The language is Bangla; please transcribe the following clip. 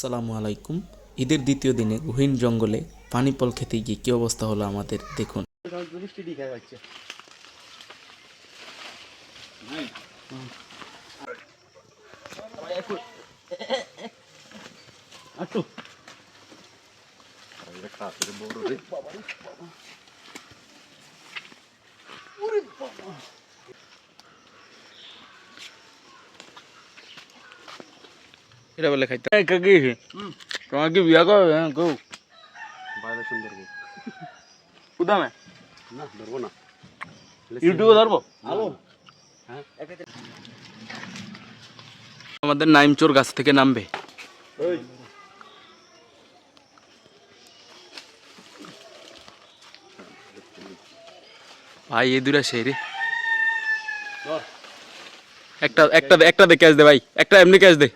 আসসালামু আলাইকুম। ঈদের দ্বিতীয় দিনে গহীন জঙ্গলে পানিপল খেতে গিয়ে কী অবস্থা হলো আমাদের? দেখুন। মিষ্টি এটা বলে খাইতে। কাকি, তোমার কি বিয়া করবে হ্যাঁ কৌ বাইরে সুন্দর কুদামে না ধরবো না ইউটিউবে ধরবো? আলো আমাদের নাইমচোর গাছ থেকে নামবে। ভাই এ দূরে সেই রে। একটা একটা একটা দে, ক্যাচ দে ভাই। একটা এমনি ক্যাচ দে।